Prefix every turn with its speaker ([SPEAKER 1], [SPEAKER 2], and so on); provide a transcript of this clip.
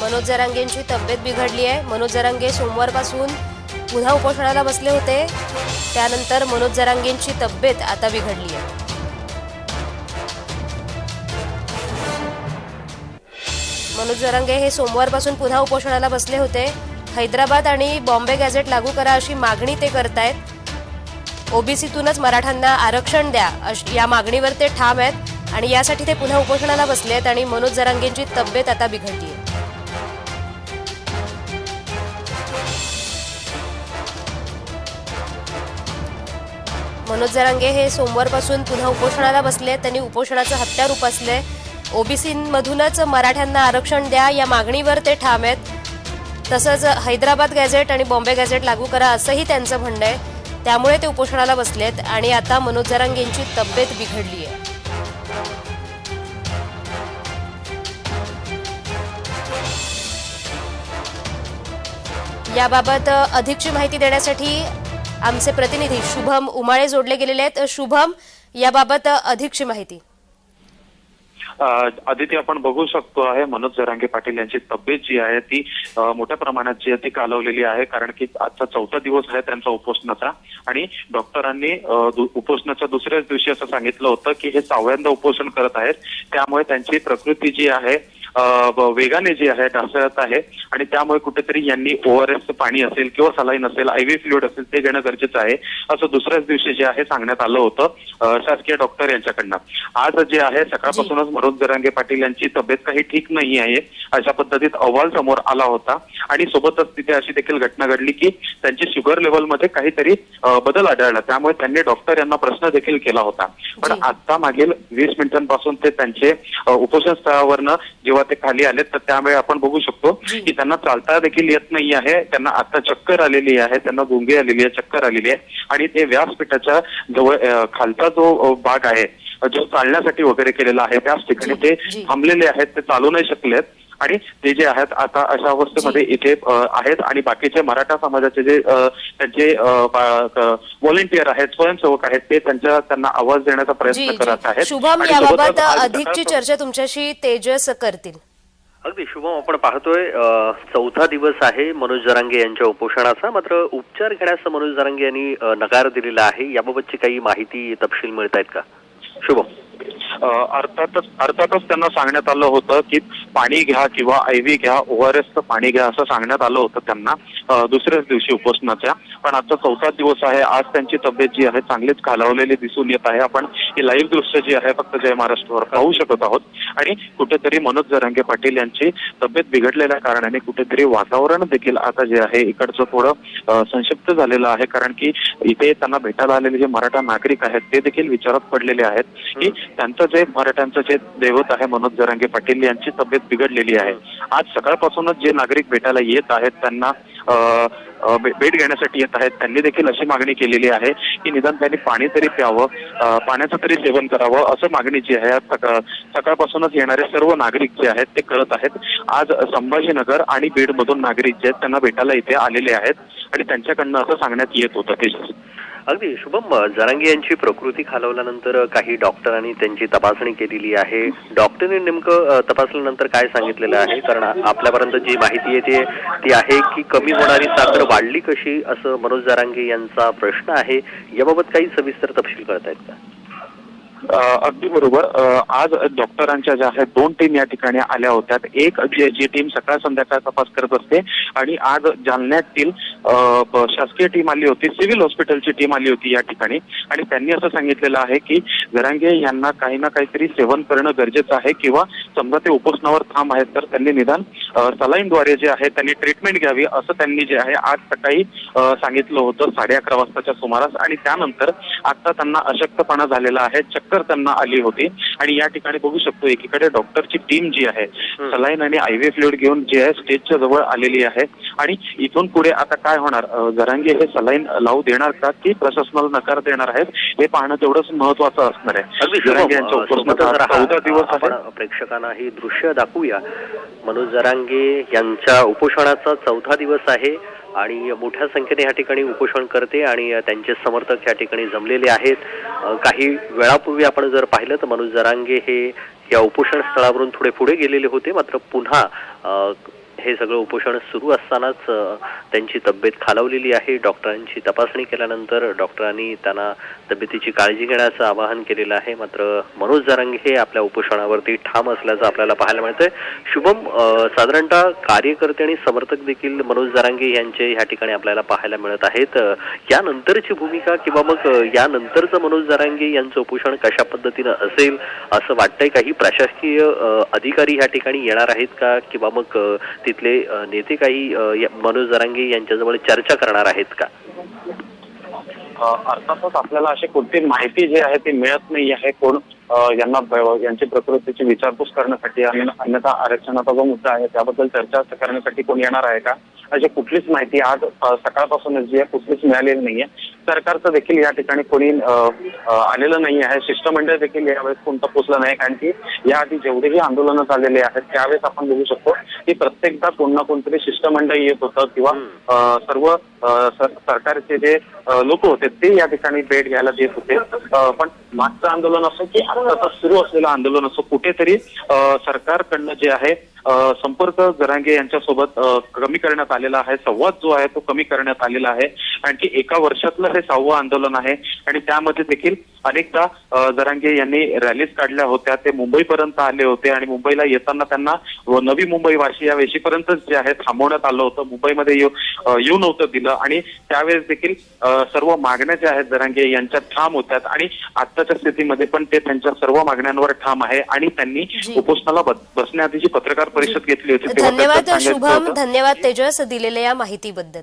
[SPEAKER 1] मनोज जरांगेंची तब्येत बिघडली आहे. मनोज जरांगे सोमवारपासून पुन्हा उपोषणाला बसले होते. त्यानंतर मनोज जरांगेंची तब्येत आता बिघडली आहे. मनोज जरांगे हे सोमवारपासून पुन्हा उपोषणाला बसले होते. हैदराबाद आणि बॉम्बे गॅझेट लागू करा अशी मागणी ते करतायत. ओबीसीतूनच मराठ्यांना आरक्षण द्या या मागणीवर ते ठाम आहेत. आणि यासाठी ते पुन्हा उपोषणाला बसले आहेत आणि मनोज जरांगेंची तब्येत आता बिघडली आहे मनोज जरांगे हे सोमवारपासून पुन्हा उपोषणाला बसले त्यांनी उपोषणाचं हत्यार उपसले ओबीसीमधूनच मराठ्यांना आरक्षण द्या या मागणीवर ते ठाम आहेत. तसंच हैदराबाद गॅझेट आणि बॉम्बे गॅझेट लागू करा असंही त्यांचं म्हणणं आहे. त्यामुळे ते उपोषणाला बसलेत आणि आता मनोज जरांगेंची तब्येत बिघडली आहे याबाबत अधिकची माहिती देण्यासाठी आमचे प्रतिनिधी शुभम उमाळे जोडले गेलेले आहेत. शुभम याबाबत अधिकची माहिती.
[SPEAKER 2] आदिती आपण बघू शकतो आहे मनोज जरांगे पाटील यांची तब्येत जी आहे ती मोठ्या प्रमाणात जी आहे ती कालवलेली आहे कारण की आजचा चौथा दिवस आहे त्यांचा उपोषणाचा. आणि डॉक्टरांनी उपोषणाच्या दुसऱ्याच दिवशी असं सांगितलं होतं की हे सहाव्यांदा उपोषण करत आहेत. त्यामुळे त्यांची प्रकृती जी आहे वेगाने जी आहे ढासळत आहे. आणि त्यामुळे कुठेतरी यांनी ओआरएस पाणी असेल किंवा सलाईन असेल आयव्ही फ्लुइड असेल ते घेणं गरजेचं आहे. असं दुसऱ्याच दिवशी जे आहे सांगण्यात आलं होतं शासकीय डॉक्टर यांच्याकडनं. आज जे आहे सकाळपासूनच मनोज जरांगे पाटील यांची तब्येत काही ठीक नाही आहे. अशा पद्धतीत अहवाल समोर आला होता. आणि सोबतच तिथे अशी देखील घटना घडली की त्यांची शुगर लेवलमध्ये काहीतरी बदल आढळला. त्यामुळे त्यांनी डॉक्टर यांना प्रश्न देखील केला होता. पण. आता मागील वीस मिनिटांपासून ते त्यांचे उपोषण स्थळावरनं जेव्हा ते खाली आलेत तर त्यामुळे आपण बघू शकतो. की त्यांना चालता देखील येत नाही आहे त्यांना आता चक्कर आलेली आहे त्यांना गुंगी आलेली आहे चक्कर आलेली आहे आणि ते व्यासपीठाच्या जवळ खालचा जो भाग आहे जो चालण्यासाठी वगैरे केलेला आहे त्याच ठिकाणी ते. थांबलेले आहेत ते चालू नाही शकलेत आणि ते जे आहेत आता अशा अवस्थेमध्ये इथे आहेत आणि बाकीचे मराठा समाजाचे जे त्यांचे व्हॉलेंटियर आहेत स्वयंसेवक आहेत ते त्यांच्या त्यांना आवाज देण्याचा प्रयत्न करत आहेत.
[SPEAKER 1] शुभम याबाबत अधिकची चर्चा तुमच्याशी तेजस करतील.
[SPEAKER 3] अगदी शुभम आपण पाहतोय चौथा दिवस आहे मनोज जरांगे यांच्या उपोषणाचा. मात्र उपचार घेण्यास मनोज जरांगे यांनी नकार दिलेला आहे. याबाबतची काही माहिती तपशील मिळत आहेत का? शुभम.
[SPEAKER 2] अर्थातच अर्थातच त्यांना सांगण्यात आलं होतं की पाणी घ्या किंवा आयव्ही घ्या ओआरएसचं पाणी घ्या असं सांगण्यात आलं होतं त्यांना दुसऱ्याच दिवशी उपोषणाच्या. पण आजचा चौथा दिवस आहे आज त्यांची तब्येत जी आहे चांगलीच खालावलेली दिसून येत आहे. आपण ही लाईव्ह दृश्य जी आहे फक्त जय महाराष्ट्रावर पाहू शकत आहोत. आणि कुठेतरी मनोज जरांगे पाटील यांची तब्येत बिघडलेल्या कारणाने कुठेतरी वातावरण देखील आता जे आहे इकडचं थोडं संक्षिप्त झालेलं आहे. कारण की इथे त्यांना भेटायला आलेले जे मराठा नागरिक आहेत ते देखील विचारात पडलेले आहेत की त्यांचं जे मराठ्यांचं जे दैवत आहे मनोज जरांगे पाटील यांची तब्येत बिघडलेली आहे. आज सकाळपासूनच जे नागरिक भेटायला येत आहेत त्यांना भेट घेण्यासाठी येत आहेत. त्यांनी देखील अशी मागणी केलेली आहे की निदान त्यांनी पाणी तरी प्यावं पाण्याचं तरी सेवन करावं असं मागणी जी आहे. सकाळपासूनच येणारे सर्व नागरिक जे आहेत ते करत आहेत. आज संभाजीनगर आणि बीड मधून नागरिक जे आहेत त्यांना भेटायला इथे आलेले आहेत आणि त्यांच्याकडनं असं सांगण्यात येत होतं ते.
[SPEAKER 3] अगदी. शुभम जरांगे यांची प्रकृती खालवल्यानंतर काही डॉक्टरांनी त्यांची तपासणी केलेली आहे. डॉक्टरने नेमकं तपासल्यानंतर काय सांगितलेलं आहे? कारण आपल्यापर्यंत जी माहिती येते ती आहे की कमी होणारी साखर वाढली कशी? असं मनोज जारांगे यांचा प्रश्न आहे. याबाबत काही सविस्तर तपशील कळतायत का?
[SPEAKER 2] अगदी बरोबर. आज डॉक्टरांच्या ज्या आहेत दोन टीम या ठिकाणी आल्या होत्या. एक जी टीम सकाळ संध्याकाळ तपास करत असते आणि आज जालन्यातील शासकीय टीम आली होती सिव्हिल हॉस्पिटलची टीम आली होती या ठिकाणी. आणि त्यांनी असं सांगितलेलं आहे की जरांगे यांना काही ना काहीतरी सेवन करणं गरजेचं आहे किंवा समजा ते उपोषणावर थांब आहेत तर त्यांनी निदान सलाईनद्वारे जे आहे त्यांनी ट्रीटमेंट घ्यावी असं त्यांनी जे आहे आज सकाळी सांगितलं होतं साडे अकरा वाजताच्या सुमारास. आणि त्यानंतर आता त्यांना अशक्तपणा झालेला आहे. चक्कर त्यांना आली होती. आणि या ठिकाणी बघू शकतो एकीकडे डॉक्टरची टीम जी आहे सलाईन आणि आयव्ही फ्लुइड घेऊन जे आहे स्टेजच्या जवळ आलेली आहे. आणि इथून पुढे आता काय होणार? जरांगे हे सलाईन लावू देणार का की प्रशासनाला नकार देणार आहेत? हे पाहणं तेवढंच महत्वाचं असणार आहे. जरांगे यांच्या चौदा दिवस
[SPEAKER 3] प्रेक्षकांना ही दृश्य दाखवूया. मनोज जरांगे यांच्या उपोषणाचा चौथा दिवस आहे. आणि मोठ्या संख्येने या ठिकाणी उपोषण करते आणि त्यांचे समर्थक या ठिकाणी जमलेले आहेत. काही वेळापूर्वी आपण जर पाहिलं तर मनोज जरांगे हे या उपोषण स्थळावरून थोडे पुढे गेलेले होते. मात्र पुन्हा हे सगळं उपोषण सुरू असतानाच त्यांची तब्येत खालावलेली आहे. डॉक्टरांची तपासणी केल्यानंतर डॉक्टरांनी त्यांना तब्येतीची काळजी घेण्याचं आवाहन केलेलं आहे. मात्र मनोज जरांगे हे आपल्या उपोषणावरती ठाम असल्याचं आपल्याला पाहायला मिळतंय. शुभम साधारणतः कार्यकर्ते आणि समर्थक देखील मनोज जरांगे यांचे ह्या ठिकाणी आपल्याला पाहायला मिळत आहेत. यानंतरची भूमिका किंवा मग यानंतरचं मनोज जरांगे यांचं उपोषण कशा पद्धतीनं असेल असं वाटतंय? काही प्रशासकीय अधिकारी ह्या ठिकाणी येणार आहेत का? किंवा मग तिथले नेते काही मनोज जरांगे यांच्याजवळ चर्चा करणार आहेत का?
[SPEAKER 2] अर्थातच आपल्याला अशी कोणती माहिती जी आहे ती मिळत नाही आहे कोण यांना यांची प्रकृतीची विचारपूस करण्यासाठी आणि अन्यथा आरक्षणाचा जो मुद्दा आहे त्याबद्दल चर्चा करण्यासाठी कोण येणार आहे का? अशी कुठलीच माहिती आज सकाळपासूनच जी आहे कुठलीच मिळालेली नाहीये. सरकारचं देखील या ठिकाणी कोणी आलेलं नाही आहे शिष्टमंडळ देखील यावेळेस कोणतं पोचलं नाही. कारण की याआधी जेवढेही आंदोलनं झालेले आहेत त्यावेळेस आपण बघू शकतो की प्रत्येकदा कोण ना कोणतरी शिष्टमंडळ येत होतं किंवा सर्व सरकारचे जे लोक होते ते या ठिकाणी भेट घ्यायला येत होते. पण मागचं आंदोलन असो की आता सुरू असलेलं आंदोलन असो कुठेतरी सरकारकडनं जे आहे संपर्क जरांगे यांच्यासोबत कमी करण्यात आलेला आहे. संवाद जो आहे तो कमी करण्यात आलेला आहे. आणखी एका वर्षातलं हे सहावं आंदोलन आहे. आणि त्यामध्ये देखील अनेकदा जरांगे यांनी रॅलीज काढल्या होत्या. ते मुंबईपर्यंत आले होते. आणि मुंबईला येताना त्यांना नवी मुंबई वाशी या वेशीपर्यंत जे आहे थांबवण्यात आलं होतं. मुंबईमध्ये येऊ नव्हतं दिलं. आणि त्यावेळेस देखील सर्व मागण्या ज्या आहेत जरांगे यांच्या ठाम होत्या आणि आत्ताच्या स्थितीमध्ये पण ते त्यांच्या सर्व मागण्यांवर ठाम आहे. आणि त्यांनी. उपोषणाला बस- बसण्याआधीची पत्रकार परिषद घेतली होती
[SPEAKER 1] धन्यवाद शुभम. धन्यवाद तेजस दिलेल्या या माहितीबद्दल.